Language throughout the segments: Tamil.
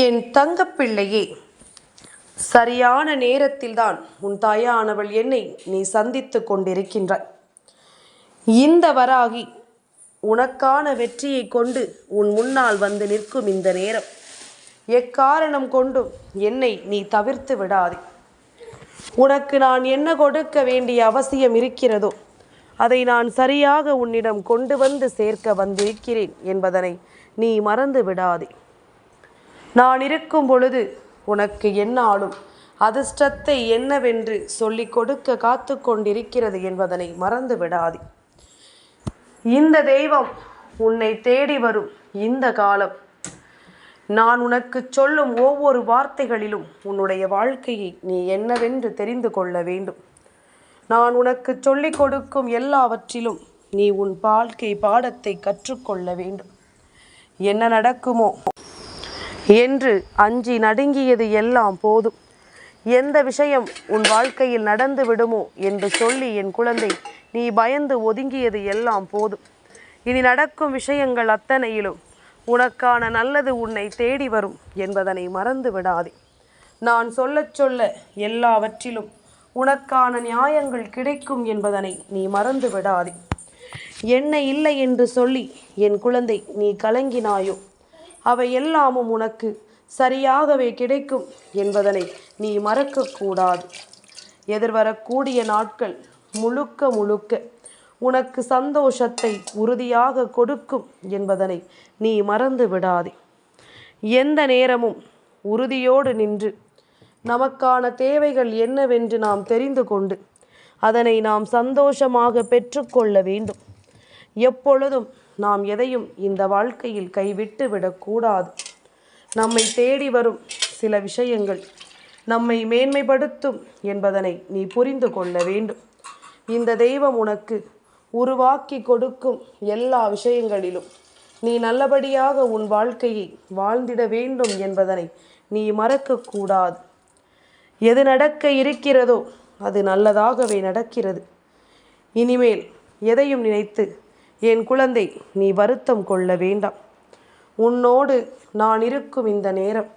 என் தங்கப்பிள்ளையே சரியான நேரத்தில்தான் உன் தாயானவள் என்னை நீ சந்தித்து கொண்டிருக்கின்றாய். இந்த வராகி உனக்கான வெற்றியை கொண்டு உன் முன்னால் வந்து நிற்கும் இந்த நேரம் எக்காரணம் கொண்டும் என்னை நீ தவிர்த்து விடாதே. உனக்கு நான் என்ன கொடுக்க வேண்டிய அவசியம் இருக்கிறதோ அதை நான் சரியாக உன்னிடம் கொண்டு வந்து சேர்க்க வந்திருக்கிறேன் என்பதனை நீ மறந்து விடாதே. நான் இருக்கும் பொழுது உனக்கு என்னாலும் அதிர்ஷ்டத்தை என்னவென்று சொல்லிக் கொடுக்க காத்து கொண்டிருக்கிறது என்பதனை மறந்து விடாதே. இந்த தெய்வம் உன்னை தேடி வரும் இந்த காலம். நான் உனக்கு சொல்லும் ஒவ்வொரு வார்த்தைகளிலும் உன்னுடைய வாழ்க்கையை நீ என்னவென்று தெரிந்து கொள்ள வேண்டும். நான் உனக்கு சொல்லிக் கொடுக்கும் எல்லாவற்றிலும் நீ உன் வாழ்க்கை பாடத்தை கற்றுக்கொள்ள வேண்டும். என்ன நடக்குமோ என்று அஞ்சி நடுங்கியது எல்லாம் போதும். எந்த விஷயம் உன் வாழ்க்கையில் நடந்து விடுமோ என்று சொல்லி என் குழந்தை நீ பயந்து ஒதுங்கியது எல்லாம் போதும். இனி நடக்கும் விஷயங்கள் அத்தனையிலும் உனக்கான நல்லது உன்னை தேடி வரும் என்பதனை மறந்து விடாதே. நான் சொல்லச் சொல்ல எல்லாவற்றிலும் உனக்கான நியாயங்கள் கிடைக்கும் என்பதனை நீ மறந்து விடாதே. என்ன இல்லை என்று சொல்லி என் குழந்தை நீ கலங்கினாயோ? அவை எல்லாமும் உனக்கு சரியாகவே கிடைக்கும் என்பதனை நீ மறக்கக்கூடாது. எதிர்வரக்கூடிய நாட்கள் முழுக்க முழுக்க உனக்கு சந்தோஷத்தை உறுதியாக கொடுக்கும் என்பதனை நீ மறந்து விடாதே. எந்த நேரமும் உறுதியோடு நின்று நமக்கான தேவைகள் என்னவென்று நாம் தெரிந்து கொண்டு அதனை நாம் சந்தோஷமாக பெற்றுக்கொள்ள வேண்டும். எப்பொழுதும் நாம் எதையும் இந்த வாழ்க்கையில் கைவிட்டு விடக்கூடாது. நம்மை தேடி வரும் சில விஷயங்கள் நம்மை மேன்மைப்படுத்தும் என்பதனை நீ புரிந்து கொள்ள வேண்டும். இந்த தெய்வம் உனக்கு உருவாக்கி கொடுக்கும் எல்லா விஷயங்களிலும் நீ நல்லபடியாக உன் வாழ்க்கையை வாழ்ந்திட வேண்டும் என்பதனை நீ மறக்கக்கூடாது. எது நடக்க இருக்கிறதோ அது நல்லதாகவே நடக்கிறது. இனிமேல் எதையும் நினைத்து என் குழந்தை நீ வருத்தம் கொள்ள வேண்டாம். உன்னோடு நான் இருக்கும் இந்த நேரம்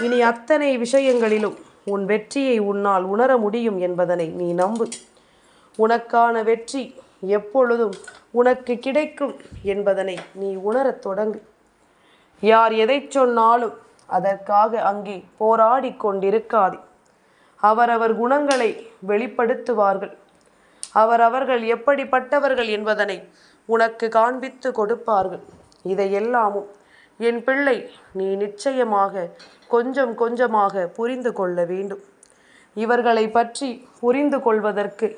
இனி அத்தனை விஷயங்களிலும் உன் வெற்றியை உன்னால் உணர முடியும் என்பதனை நீ நம்பு. உனக்கான வெற்றி எப்பொழுதும் உனக்கு கிடைக்கும் என்பதனை நீ உணரத் தொடங்கு. யார் எதை சொன்னாலும் அதற்காக அங்கே போராடி கொண்டிருக்காதே. அவரவர் குணங்களை வெளிப்படுத்துவார்கள். அவரவர்கள் எப்படிப்பட்டவர்கள் என்பதனை உனக்கு காண்பித்து கொடுப்பார்கள். இதையெல்லாமும் என் பிள்ளை நீ நிச்சயமாக கொஞ்சம் கொஞ்சமாக புரிந்து கொள்ள வேண்டும். இவர்களை பற்றி புரிந்து கொள்வதற்கு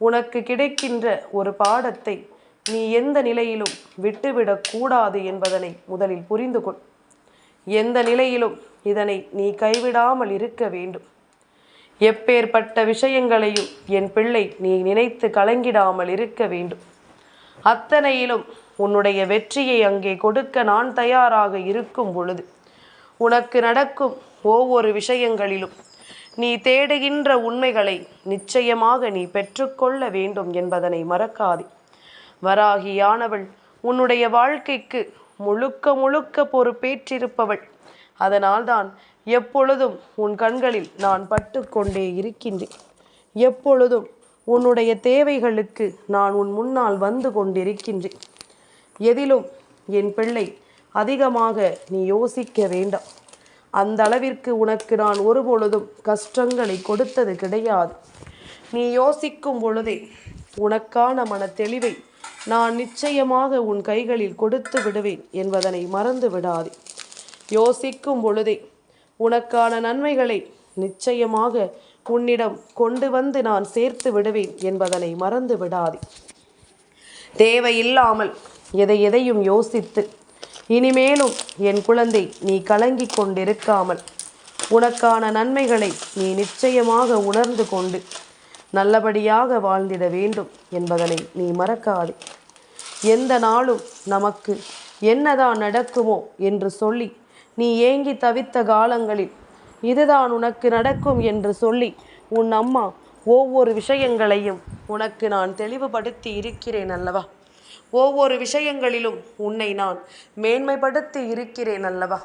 உனக்கு கிடைக்கின்ற ஒரு பாடத்தை நீ எந்த நிலையிலும் விட்டுவிடக்கூடாது என்பதனை முதலில் புரிந்து கொள். எந்த நிலையிலும் இதனை நீ கைவிடாமல் இருக்க வேண்டும். எப்பேற்பட்ட விஷயங்களையும் என் பிள்ளை நீ நினைத்து கலங்கிடாமல் இருக்க வேண்டும். அத்தனையிலும் உன்னுடைய வெற்றியை அங்கே கொடுக்க நான் தயாராக இருக்கும் பொழுது உனக்கு நடக்கும் ஒவ்வொரு விஷயங்களிலும் நீ தேடுகின்ற உண்மைகளை நிச்சயமாக நீ பெற்றுக்கொள்ள வேண்டும் என்பதனை மறக்காதே. வராகியானவள் உன்னுடைய வாழ்க்கைக்கு முழுக்க முழுக்க பொறுப்பேற்றிருப்பவள். அதனால்தான் எப்பொழுதும் உன் கண்களில் நான் பட்டு கொண்டே இருக்கின்றேன். எப்பொழுதும் உன்னுடைய தேவைகளுக்கு நான் உன் முன்னால் வந்து கொண்டிருக்கின்றேன். எதிலும் என் பிள்ளை அதிகமாக நீ யோசிக்க வேண்டாம். அந்த அளவிற்கு உனக்கு நான் ஒருபொழுதும் கஷ்டங்களை கொடுத்தது கிடையாது. நீ யோசிக்கும் பொழுதே உனக்கான மன தெளிவை நான் நிச்சயமாக உன் கைகளில் கொடுத்து விடுவேன் என்பதனை மறந்து விடாதே. யோசிக்கும் பொழுதே உனக்கான நன்மைகளை நிச்சயமாக உன்னிடம் கொண்டு வந்து நான் சேர்த்து விடுவேன் என்பதனை மறந்து விடாதே. தேவையில்லாமல் எதை எதையும் யோசித்து இனிமேலும் என் குழந்தை நீ கலங்கி கொண்டிருக்காமல் உனக்கான நன்மைகளை நீ நிச்சயமாக உணர்ந்து கொண்டு நல்லபடியாக வாழ்ந்திட வேண்டும் என்பதனை நீ மறக்காதே. எந்த நாளும் நமக்கு என்னதான் நடக்குமோ என்று சொல்லி நீ ஏங்கி தவித்த காலங்களில் இதுதான் உனக்கு நடக்கும் என்று சொல்லி உன் அம்மா ஒவ்வொரு விஷயங்களையும் உனக்கு நான் தெளிவுபடுத்தி இருக்கிறேன் அல்லவா? ஒவ்வொரு விஷயங்களிலும் உன்னை நான் மேன்மைப்படுத்தி இருக்கிறேன் அல்லவா?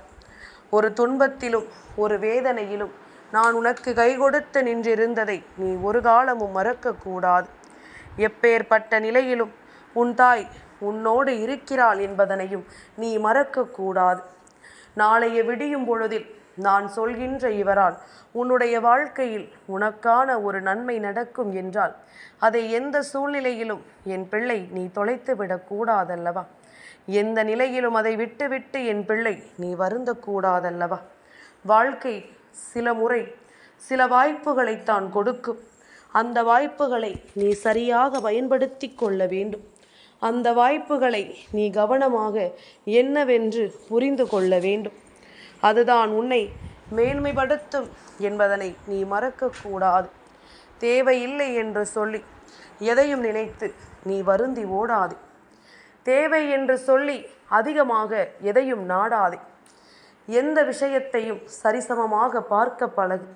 ஒரு துன்பத்திலும் ஒரு வேதனையிலும் நான் உனக்கு கை கொடுத்து நின்றிருந்ததை நீ ஒரு காலமும் மறக்கக்கூடாது. எப்பேற்பட்ட நிலையிலும் உன் தாய் உன்னோடு இருக்கிறாள் என்பதனையும் நீ மறக்கக்கூடாது. நாளைய விடியும் பொழுதில் நான் சொல்கின்ற இவரால் உன்னுடைய வாழ்க்கையில் உனக்கான ஒரு நன்மை நடக்கும் என்றால் அதை எந்த சூழ்நிலையிலும் என் பிள்ளை நீ தொலைத்து விடக்கூடாதல்லவா? எந்த நிலையிலும் அதை விட்டுவிட்டு என் பிள்ளை நீ வருந்தக்கூடாதல்லவா? வாழ்க்கை சில முறை சில வாய்ப்புகளைத்தான் கொடுக்கும். அந்த வாய்ப்புகளை நீ சரியாக பயன்படுத்தி கொள்ள வேண்டும். அந்த வாய்ப்புகளை நீ கவனமாக என்னவென்று புரிந்து கொள்ள வேண்டும். அதுதான் உன்னை மேன்மைப்படுத்தும் என்பதனை நீ மறக்கக்கூடாது. தேவையில்லை என்று சொல்லி எதையும் நினைத்து நீ வருந்தி ஓடாதே. தேவை என்று சொல்லி அதிகமாக எதையும் நாடாதே. எந்த விஷயத்தையும் சரிசமமாக பார்க்க பழகு.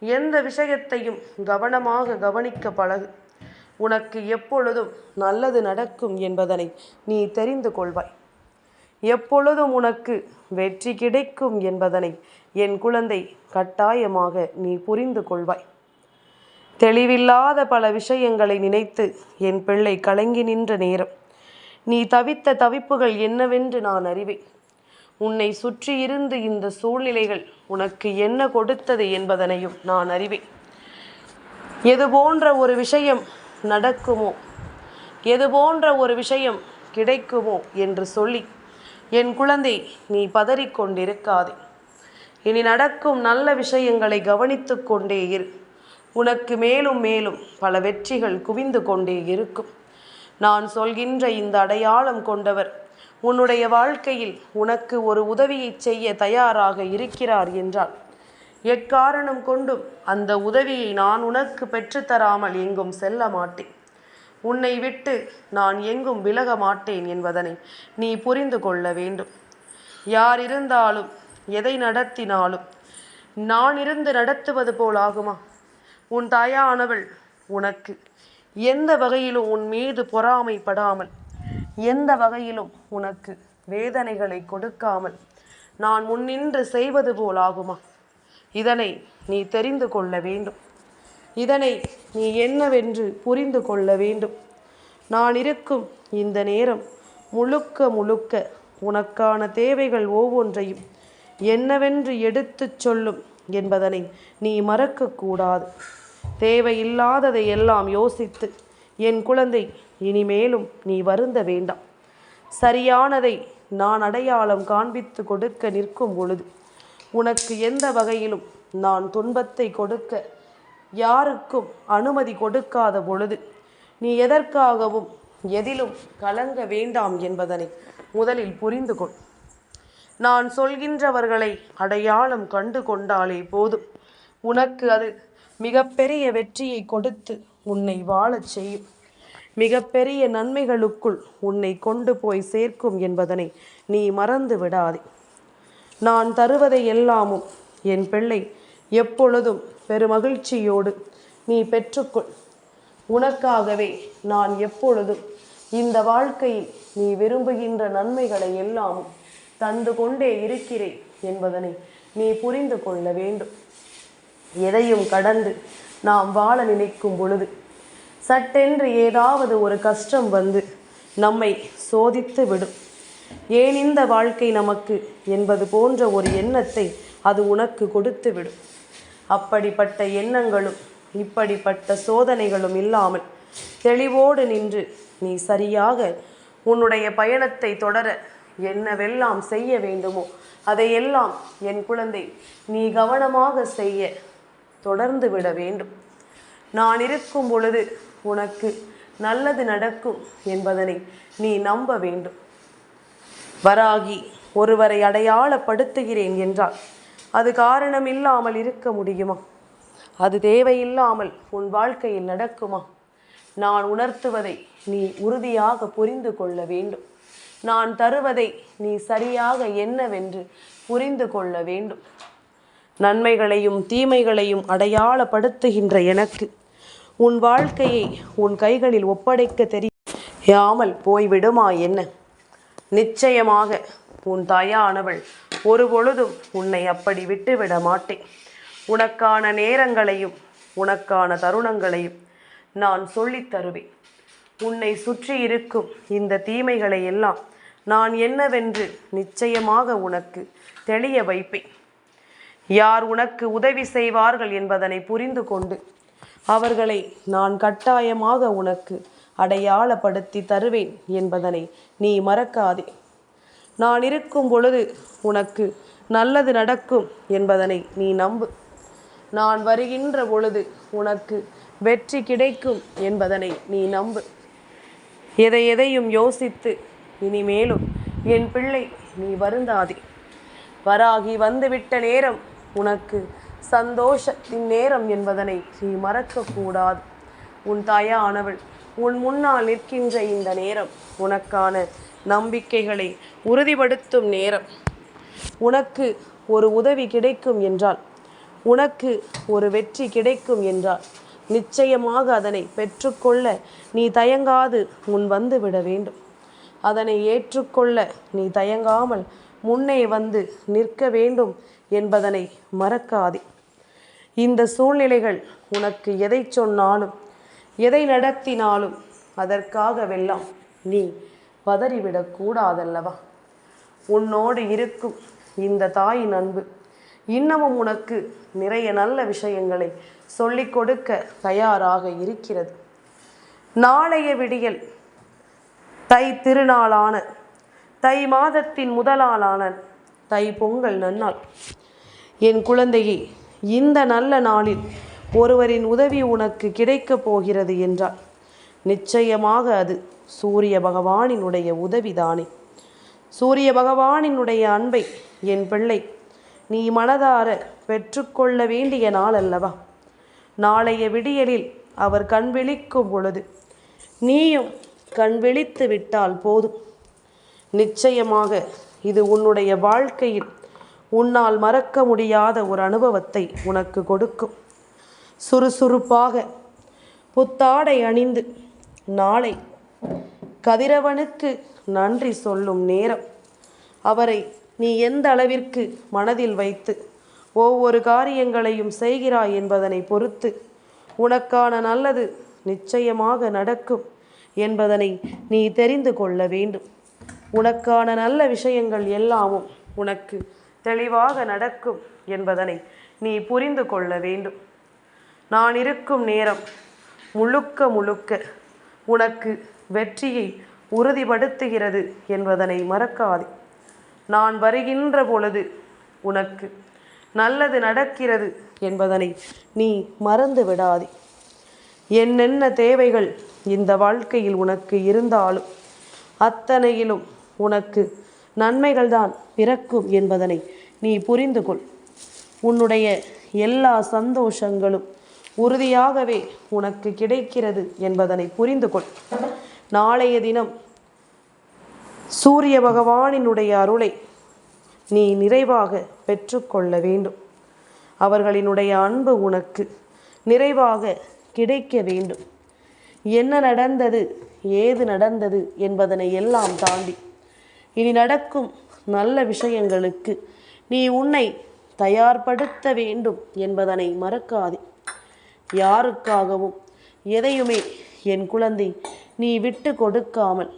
எந்த விஷயத்தையும் கவனமாக கவனிக்க பழகு. உனக்கு எப்பொழுதும் நல்லது நடக்கும் என்பதனை நீ தெரிந்து கொள்வாய். எப்பொழுதும் உனக்கு வெற்றி கிடைக்கும் என்பதனை என் குழந்தை கட்டாயமாக நீ புரிந்து கொள்வாய். தெளிவில்லாத பல விஷயங்களை நினைத்து என் பிள்ளை கலங்கி நின்ற நேரம் நீ தவித்த தவிப்புகள் என்னவென்று நான் அறிவேன். உன்னை சுற்றியிருந்து இந்த சூழ்நிலைகள் உனக்கு என்ன கொடுத்தது என்பதனையும் நான் அறிவேன். எது போன்ற ஒரு விஷயம் நடக்குமோ எது போன்ற ஒரு விஷயம் கிடைக்குமோ என்று சொல்லி என் குழந்தை நீ பதறிக்கொண்டிருக்காதே. இனி நடக்கும் நல்ல விஷயங்களை கவனித்து கொண்டே இரு. உனக்கு மேலும் மேலும் பல வெற்றிகள் குவிந்து கொண்டே இருக்கும். நான் சொல்கின்ற இந்த அடையாளம் கொண்டவர் உன்னுடைய வாழ்க்கையில் உனக்கு ஒரு உதவியை செய்ய தயாராக இருக்கிறார் என்றால் எக்காரணம் கொண்டும் அந்த உதவியை நான் உனக்கு பெற்றுத்தராமல் எங்கும் செல்ல மாட்டேன். உன்னை விட்டு நான் எங்கும் விலக மாட்டேன் என்பதனை நீ புரிந்து கொள்ள வேண்டும். யார் இருந்தாலும் எதை நடத்தினாலும் நான் இருந்து நடத்துவது போலாகுமா உன் தாயானவள் உனக்கு எந்த வகையிலும் உன் மீது பொறாமைப்படாமல் எந்த வகையிலும் உனக்கு வேதனைகளை கொடுக்காமல் நான் முன்னின்று செய்வது போலாகுமா இதனை நீ தெரிந்து கொள்ள வேண்டும். இதனை நீ என்னவென்று புரிந்து கொள்ள வேண்டும். நான் இருக்கும் இந்த நேரம் முழுக்க முழுக்க உனக்கான தேவைகள் ஒவ்வொன்றையும் என்னவென்று எடுத்துச் சொல்லும் என்பதனை நீ மறக்கக்கூடாது தேவையில்லாததை எல்லாம் யோசித்து என் குழந்தை இனிமேலும் நீ வருந்த வேண்டாம். சரியானதை நான் அடையாளம் காண்பித்து கொடுக்க நிற்கும் பொழுது உனக்கு எந்த வகையிலும் நான் துன்பத்தை கொடுக்க யாருக்கும் அனுமதி கொடுக்காத பொழுது நீ எதற்காகவும் எதிலும் கலங்க வேண்டாம் என்பதனை முதலில் புரிந்து கொள். நான் சொல்கின்றவர்களை அடையாளம் கண்டு கொண்டாலே போதும். உனக்கு அது மிகப்பெரிய வெற்றியை கொடுத்து உன்னை வாழச் செய்யும். மிகப்பெரிய நன்மைகளுக்குள் உன்னை கொண்டு போய் சேர்க்கும் என்பதனை நீ மறந்து விடாதே. நான் தருவதை எல்லாமும் என் பிள்ளை எப்பொழுதும் பெருமகிழ்ச்சியோடு நீ பெற்றுக்கொள். உனக்காகவே நான் எப்பொழுதும் இந்த வாழ்க்கையில் நீ விரும்புகின்ற நன்மைகளை எல்லாமும் தந்து கொண்டே இருக்கிறேன் என்பதனை நீ புரிந்து கொள்ள வேண்டும். எதையும் கடந்து நாம் வாழ நினைக்கும் பொழுது சட்டென்று ஏதாவது ஒரு கஷ்டம் வந்து நம்மை சோதித்து விடும். ஏன் இந்த வாழ்க்கை நமக்கு என்பது போன்ற ஒரு எண்ணத்தை அது உனக்கு கொடுத்து விடும். அப்படிப்பட்ட எண்ணங்களும் இப்படிப்பட்ட சோதனைகளும் இல்லாமல் தெளிவோடு நின்று நீ சரியாக உன்னுடைய பயணத்தை தொடர என்னவெல்லாம் செய்ய வேண்டுமோ அதையெல்லாம் என் குழந்தை நீ கவனமாக செய்ய தொடர்ந்து விட வேண்டும். நான் இருக்கும் பொழுது உனக்கு நல்லது நடக்கும் என்பதனை நீ நம்ப வேண்டும். வராகி ஒருவரை அடையாளப்படுத்துகிறேன் என்றால் அது காரணம் இல்லாமல் இருக்க முடியுமா? அது தேவையில்லாமல் உன் வாழ்க்கையில் நடக்குமா? நான் உணர்த்துவதை நீ உறுதியாக புரிந்து கொள்ள வேண்டும். நான் தருவதை நீ சரியாக என்னவென்று புரிந்து கொள்ள வேண்டும். நன்மைகளையும் தீமைகளையும் அடையாளப்படுத்துகின்ற எனக்கு உன் வாழ்க்கையை உன் கைகளில் ஒப்படைக்க தெரியாமல் போய்விடுமா என்ன? நிச்சயமாக உன் தாயானவள் ஒரு பொழுதும் உன்னை அப்படி விட்டுவிட மாட்டேன். உனக்கான நேரங்களையும் உனக்கான தருணங்களையும் நான் சொல்லித் தருவேன். உன்னை சுற்றி இருக்கும் இந்த தீமைகளை எல்லாம் நான் என்னவென்று நிச்சயமாக உனக்கு தெளிய வைப்பேன். யார் உனக்கு உதவி செய்வார்கள் என்பதனை புரிந்து கொண்டு அவர்களை நான் கட்டாயமாக உனக்கு அடையாளப்படுத்தி தருவேன் என்பதனை நீ மறக்காதே. நான் இருக்கும் பொழுது உனக்கு நல்லது நடக்கும் என்பதனை நீ நம்பு. நான் வருகின்ற பொழுது உனக்கு வெற்றி கிடைக்கும் என்பதனை நீ நம்பு. எதை எதையும் யோசித்து இனிமேலும் என் பிள்ளை நீ வருந்தாதே. வராகி வந்துவிட்ட நேரம் உனக்கு சந்தோஷத்தின் நேரம் என்பதனை நீ மறக்கக்கூடாது. உன் தாயானவள் உன் முன்னால் நிற்கின்ற இந்த நேரம் உனக்கான நம்பிக்கைகளை உறுதிப்படுத்தும் நேரம். உனக்கு ஒரு உதவி கிடைக்கும் என்றால் உனக்கு ஒரு வெற்றி கிடைக்கும் என்றால் நிச்சயமாக அதனை பெற்றுக்கொள்ள நீ தயங்காது முன் வந்து விட வேண்டும். அதனை ஏற்றுக்கொள்ள நீ தயங்காமல் முன்னே வந்து நிற்க வேண்டும் என்பதனை மறக்காதே. இந்த சூழ்நிலைகள் உனக்கு எதை சொன்னாலும் எதை நடத்தினாலும் அதற்காகவெல்லாம் நீ பதறிவிடக்கூடாதல்லவா? உன்னோடு இருக்கும் இந்த தாயின் அன்பு இன்னமும் உனக்கு நிறைய நல்ல விஷயங்களை சொல்லிக் கொடுக்க தயாராக இருக்கிறது. நாளைய விடியல் தை திருநாளான தை மாதத்தின் முதலாளான தை பொங்கல் நன்னாள். என் குழந்தையே இந்த நல்ல நாளில் ஒருவரின் உதவி உனக்கு கிடைக்கப் போகிறது என்றால் நிச்சயமாக அது சூரிய பகவானினுடைய உதவிதானே. சூரிய பகவானினுடைய அன்பை என் பிள்ளை நீ மனதார பெற்றுக்கொள்ள வேண்டிய நாள் அல்லவா நாளைய விடியலில் அவர் கண் விழிக்கும் பொழுது நீயும் கண் விழித்து விட்டால் போதும். நிச்சயமாக இது உன்னுடைய வாழ்க்கையில் உன்னால் மறக்க முடியாத ஒரு அனுபவத்தை உனக்கு கொடுக்கும். சுறுசுறுப்பாக புத்தாடை அணிந்து நாளை கதிரவனுக்கு நன்றி சொல்லும் நேரம். அவரை நீ எந்த அளவிற்கு மனதில் வைத்து ஒவ்வொரு காரியங்களையும் செய்கிறாய் என்பதனை பொறுத்து உனக்கான நல்லது நிச்சயமாக நடக்கும் என்பதனை நீ தெரிந்து கொள்ள வேண்டும். உனக்கான நல்ல விஷயங்கள் எல்லாமும் உனக்கு தெளிவாக நடக்கும் என்பதனை நீ புரிந்து கொள்ள வேண்டும். நான் இருக்கும் நேரம் முழுக்க முழுக்க உனக்கு வெற்றியை உறுதிப்படுத்துகிறது என்பதனை மறக்காதே. நான் வருகின்ற பொழுது உனக்கு நல்லது நடக்கிறது என்பதனை நீ மறந்து விடாதே. என்னென்ன தேவைகள் இந்த வாழ்க்கையில் உனக்கு இருந்தாலும் அத்தனையிலும் உனக்கு நன்மைகள்தான் பிறக்கும் என்பதனை நீ புரிந்து கொள். உன்னுடைய எல்லா சந்தோஷங்களும் உறுதியாகவே உனக்கு கிடைக்கிறது என்பதனை புரிந்து கொள். நாளைய தினம் சூரிய பகவானினுடைய அருளை நீ நிறைவாக பெற்றுக்கொள்ள வேண்டும். அவர்களினுடைய அன்பு உனக்கு நிறைவாக கிடைக்க வேண்டும். என்ன நடந்தது ஏது நடந்தது என்பதனை எல்லாம் தாண்டி இனி நடக்கும் நல்ல விஷயங்களுக்கு நீ உன்னை தயார்படுத்த வேண்டும் என்பதனை மறக்காதே. யாருக்காகவும் எதையுமே என் குழந்தை நீ விட்டு கொடுக்காமல்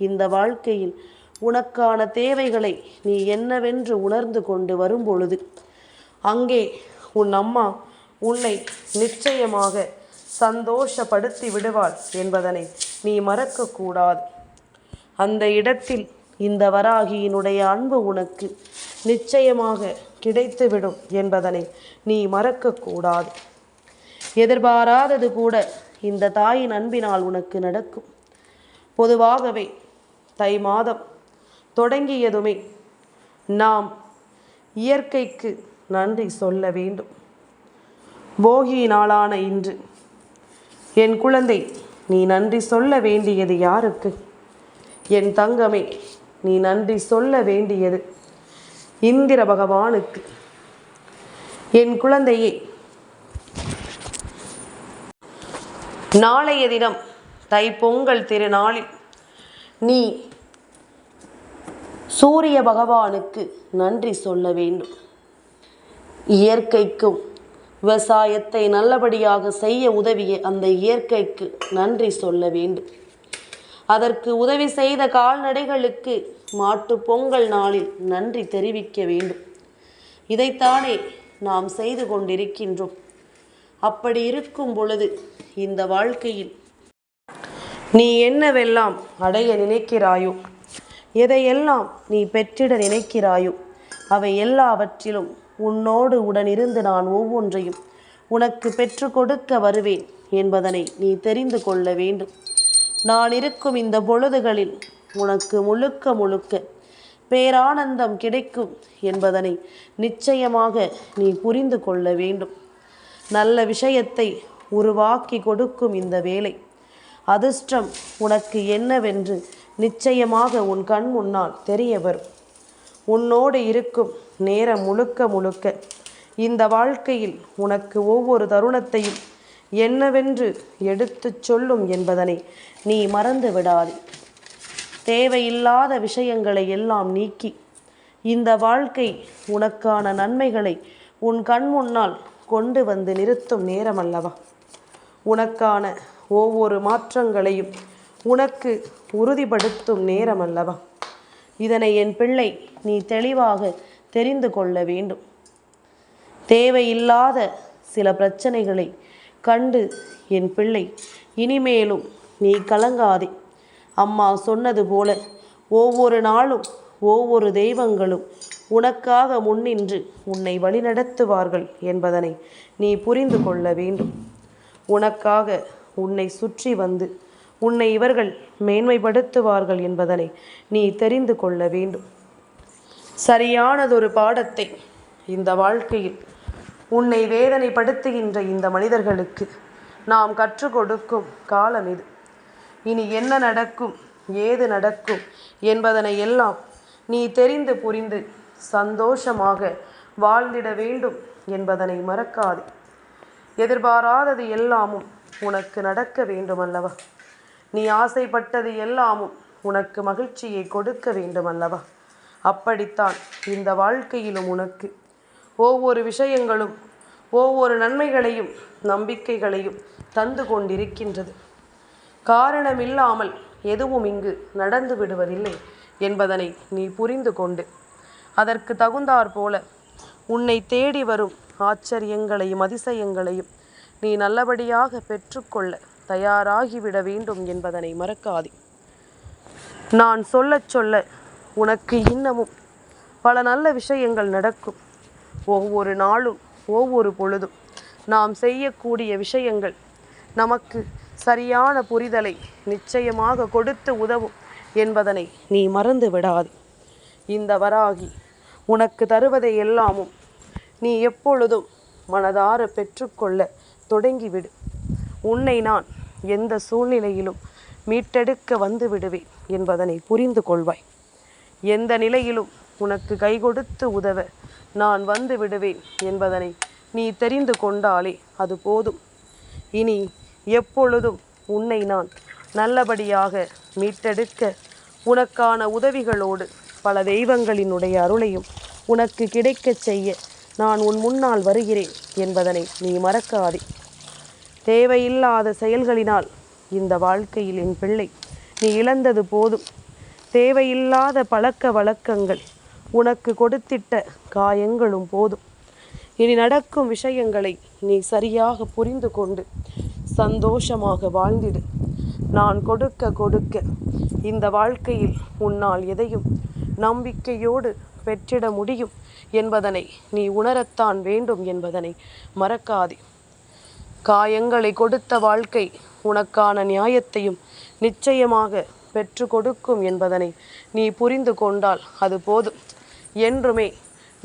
இந்த வாழ்க்கையில் உனக்கான தேவைகளை நீ என்னவென்று உணர்ந்து கொண்டு வரும்பொழுது அங்கே உன் அம்மா உன்னை நிச்சயமாக சந்தோஷப்படுத்தி விடுவாள் என்பதனை நீ மறக்கக்கூடாது அந்த இடத்தில் இந்த வராகியினுடைய அன்பு உனக்கு நிச்சயமாக கிடைத்துவிடும் என்பதனை நீ மறக்கக்கூடாது எதிர்பாராதது கூட இந்த தாயின் அன்பினால் உனக்கு நடக்கும். பொதுவாகவே தை மாதம் தொடங்கியதுமே நாம் இயற்கைக்கு நன்றி சொல்ல வேண்டும். போகி நாளான இன்று என் குழந்தை நீ நன்றி சொல்ல வேண்டியது யாருக்கு? என் தங்கமே நீ நன்றி சொல்ல வேண்டியது இந்திர பகவானுக்கு. என் குழந்தையே நாளைய தினம் தைப்பொங்கல் திருநாளில் நீ சூரிய பகவானுக்கு நன்றி சொல்ல வேண்டும். இயற்கைக்கும் விவசாயத்தை நல்லபடியாக செய்ய உதவிய அந்த இயற்கைக்கு நன்றி சொல்ல வேண்டும். அதற்கு உதவி செய்த கால்நடைகளுக்கு மாட்டு பொங்கல் நாளில் நன்றி தெரிவிக்க வேண்டும். இதைத்தானே நாம் செய்து கொண்டிருக்கின்றோம். அப்படி இருக்கும் பொழுது இந்த வாழ்க்கையில் நீ என்னவெல்லாம் அடைய நினைக்கிறாயோ எதையெல்லாம் நீ பெற்றிட நினைக்கிறாயோ அவை எல்லாவற்றிலும் உன்னோடு உடனிருந்து நான் ஒவ்வொன்றையும் உனக்கு பெற்று கொடுக்க வருவேன் என்பதனை நீ தெரிந்து கொள்ள வேண்டும். நான் இருக்கும் இந்த பொழுதுகளில் உனக்கு முழுக்க முழுக்க பேரானந்தம் கிடைக்கும் என்பதனை நிச்சயமாக நீ புரிந்து கொள்ள வேண்டும். நல்ல விஷயத்தை உருவாக்கி கொடுக்கும் இந்த வேலை. அதிர்ஷ்டம் உனக்கு என்னவென்று நிச்சயமாக உன் கண் முன்னால் தெரிய வரும். உன்னோடு இருக்கும் நேரம் முழுக்க முழுக்க இந்த வாழ்க்கையில் உனக்கு ஒவ்வொரு தருணத்தையும் என்னவென்று எடுத்துச் சொல்லும் என்பதனை நீ மறந்து விடாதே. தேவையில்லாத விஷயங்களை எல்லாம் நீக்கி இந்த வாழ்க்கை உனக்கான நன்மைகளை உன் கண் முன்னால் கொண்டு வந்து நிறுத்தும் நேரம் அல்லவா உனக்கான ஒவ்வொரு மாற்றங்களையும் உனக்கு உறுதிப்படுத்தும் நேரம் அல்லவா இதனை என் பிள்ளை நீ தெளிவாக தெரிந்து கொள்ள வேண்டும். தேவையில்லாத சில பிரச்சனைகளை கண்டு என் பிள்ளை இனிமேலும் நீ கலங்காதே. அம்மா சொன்னது போல ஒவ்வொரு நாளும் ஒவ்வொரு தெய்வங்களும் உனக்காக முன்னின்று உன்னை வழிநடத்துவார்கள் என்பதனை நீ புரிந்து கொள்ள வேண்டும். உனக்காக உன்னை சுற்றி வந்து உன்னை இவர்கள் மேன்மைப்படுத்துவார்கள் என்பதனை நீ தெரிந்து கொள்ள வேண்டும். சரியானதொரு பாடத்தை இந்த வாழ்க்கையில் உன்னை வேதனைப்படுத்துகின்ற இந்த மனிதர்களுக்கு நாம் கற்றுக் கொடுக்கும் காலம் இது. இனி என்ன நடக்கும் ஏது நடக்கும் என்பதனை எல்லாம் நீ தெரிந்து புரிந்து சந்தோஷமாக வாழ்ந்திட வேண்டும் என்பதனை மறக்காதே. எதிர்பாராதது எல்லாமும் உனக்கு நடக்க வேண்டும் அல்லவா நீ ஆசைப்பட்டது எல்லாமும் உனக்கு மகிழ்ச்சியை கொடுக்க வேண்டும் அல்லவா அப்படித்தான் இந்த வாழ்க்கையிலும் உனக்கு. ஒவ்வொரு விஷயங்களும் ஒவ்வொரு நன்மைகளையும் நம்பிக்கைகளையும் தந்து கொண்டிருக்கின்றது. காரணமில்லாமல் எதுவும் இங்கு நடந்து விடுவதில்லை என்பதனை நீ புரிந்து கொண்டு அதற்கு தகுந்தாற் போல. உன்னை தேடி வரும் ஆச்சரியங்களையும் அதிசயங்களையும் நீ நல்லபடியாக பெற்றுக்கொள்ள தயாராகிவிட வேண்டும் என்பதனை மறக்காதே. நான் சொல்லச் சொல்ல உனக்கு இன்னமும் பல நல்ல விஷயங்கள் நடக்கும். ஒவ்வொரு நாளும் ஒவ்வொரு பொழுதும் நாம் செய்யக்கூடிய விஷயங்கள் நமக்கு சரியான புரிதலை நிச்சயமாக கொடுத்து உதவும் என்பதனை நீ மறந்து விடாது இந்த வராகி உனக்கு தருவதை எல்லாமும் நீ எப்பொழுதும் மனதார பெற்றுக்கொள்ள தொடங்கிவிடு. உன்னை நான் எந்த சூழ்நிலையிலும் மீட்டெடுக்க வந்து விடுவேன் என்பதனை புரிந்து கொள்வாய். எந்த நிலையிலும் உனக்கு கை கொடுத்து உதவ நான் வந்து விடுவேன் என்பதனை நீ தெரிந்து கொண்டாலே அது போதும். இனி எப்பொழுதும் உன்னை நான் நல்லபடியாக மீட்டெடுக்க உனக்கான உதவிகளோடு பல தெய்வங்களினுடைய அருளையும் உனக்கு கிடைக்கச் செய்ய நான் உன் முன்னால் வருகிறேன் என்பதனை நீ மறக்காதே. தேவையில்லாத செயல்களினால் இந்த வாழ்க்கையில் என் பிள்ளை நீ இழந்தது போதும். தேவையில்லாத பழக்க வழக்கங்கள் உனக்கு கொடுத்திட்ட காயங்களும் போதும். இனி நடக்கும் விஷயங்களை நீ சரியாக புரிந்து கொண்டு சந்தோஷமாக வாழ்ந்திடு. நான் கொடுக்க கொடுக்க இந்த வாழ்க்கையில் உன்னால் எதையும் நம்பிக்கையோடு பெற்றிட முடியும் என்பதனை நீ உணரத்தான் வேண்டும் என்பதனை மறக்காதே. காயங்களை கொடுத்த வாழ்க்கை உனக்கான நியாயத்தையும் நிச்சயமாக பெற்று கொடுக்கும் என்பதனை நீ புரிந்து கொண்டால் அது போதும். என்றுமே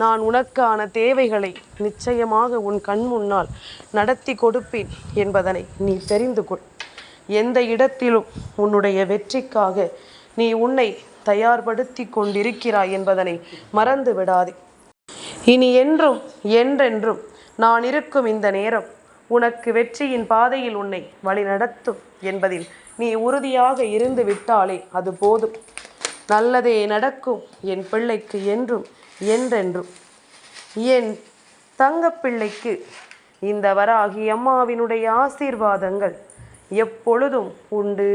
நான் உனக்கான தேவைகளை நிச்சயமாக உன் கண் முன்னால் நடத்தி கொடுப்பேன் என்பதனை நீ தெரிந்து கொள். எந்த இடத்திலும் உன்னுடைய வெற்றிக்காக நீ உன்னை தயார்படுத்தி கொண்டிருக்கிறாய் என்பதனை மறந்து விடாதே. இனி என்றும் என்றென்றும் நான் இருக்கும் இந்த நேரம் உனக்கு வெற்றியின் பாதையில் உன்னை வழி நடத்தும் என்பதில் நீ உறுதியாக இருந்து விட்டாலே அது போதும். நல்லதே நடக்கும் என் பிள்ளைக்கு என்றும் என்றென்றும். என் தங்கப்பிள்ளைக்கு இந்த வராகி அம்மாவினுடைய ஆசீர்வாதங்கள் எப்பொழுதும் உண்டு.